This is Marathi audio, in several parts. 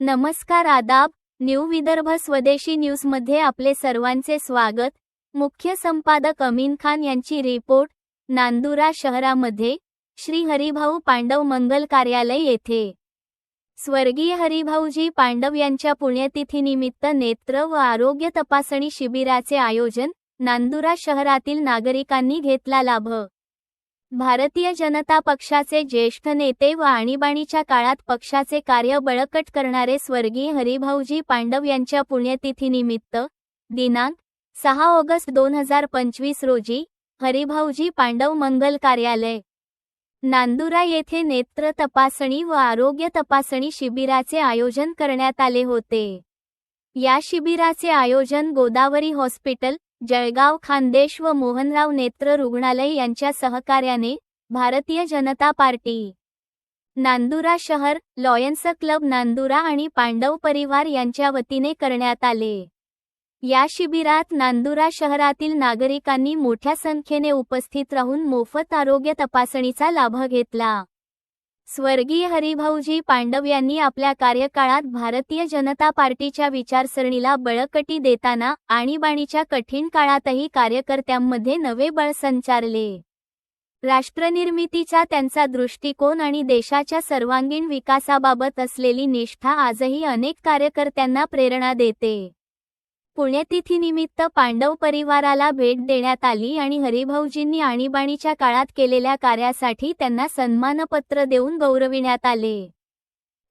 नमस्कार आदाब न्यू विदर्भ स्वदेशी न्यूजमध्ये आपले सर्वांचे स्वागत. मुख्य संपादक अमीन खान यांची रिपोर्ट नांदुरा शहरामध्ये. श्री हरिभाऊ पांडव मंगल कार्यालय येथे. स्वर्गीय हरिभाऊजी पांडव यांच्या पुण्यतिथीनिमित्त नेत्र व आरोग्य तपासणी शिबिराचे आयोजन नांदुरा शहरातील नागरिकांनी घेतला लाभ. भारतीय जनता पक्षाचे ज्येष्ठ नेते व आणीबाणीच्या काळात पक्षाचे कार्य बळकट करणारे स्वर्गीय हरिभाऊजी पांडव यांच्या पुण्यतिथीनिमित्त दिनांक सहा ऑगस्ट दोन हजार पंचवीस रोजी हरिभाऊजी पांडव मंगल कार्यालय नांदुरा येथे नेत्र तपासणी व आरोग्य तपासणी शिबिराचे आयोजन करण्यात आले होते. या शिबिराचे आयोजन गोदावरी हॉस्पिटल जळगाव खानदेश व मोहनराव नेत्र रुग्णालय यांच्या सहकार्याने भारतीय जनता पार्टी नांदुरा शहर लॉयन्स क्लब नांदुरा आणि पांडव परिवार यांच्या वतीने करण्यात आले. या शिबिरात नांदुरा शहरातील नागरिकांनी मोठ्या संख्येने उपस्थित राहून मोफत आरोग्य तपासणीचा लाभ घेतला. स्वर्गीय हरिभाऊजी पांडव यांनी आपल्या कार्यकाळात भारतीय जनता पार्टीच्या विचारसरणीला बळकटी देताना आणीबाणीच्या कठीण काळातही कार्यकर्त्यांमध्ये नवे बळ संचारले. राष्ट्रनिर्मितीचा त्यांचा दृष्टिकोन आणि देशाच्या सर्वांगीण विकासाबाबत असलेली निष्ठा आजही अनेक कार्यकर्त्यांना प्रेरणा देते. पुण्यतिथीनिमित्त पांडव परिवाराला भेट देण्यात आली आणि हरिभाऊजींनी आणीबाणीच्या काळात केलेल्या कार्यासाठी त्यांना सन्मानपत्र देऊन गौरविण्यात आले.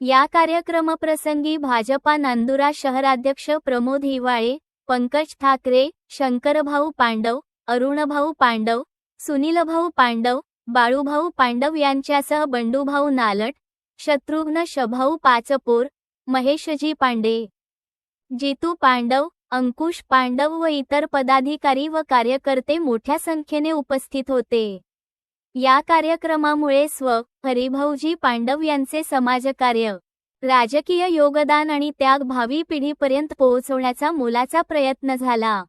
या कार्यक्रमप्रसंगी भाजपा नांदुरा शहराध्यक्ष प्रमोद हिवाळे पंकज ठाकरे शंकरभाऊ पांडव अरुणभाऊ पांडव सुनीलभाऊ पांडव बाळूभाऊ पांडव यांच्यासह बंडूभाऊ नालट शत्रुघ्न शभाऊ पाचपोर महेशजी पांडे जितू पांडव अंकुश पांडव व इतर पदाधिकारी व कार्यकर्ते मोठ्या संख्येने उपस्थित होते. या कार्यक्रमामुळे स्व. हरिभाऊजी पांडव यांचे समाजकार्य राजकीय योगदान आणि त्याग भावी पिढीपर्यंत पोहोचवण्याचा मोलाचा प्रयत्न झाला.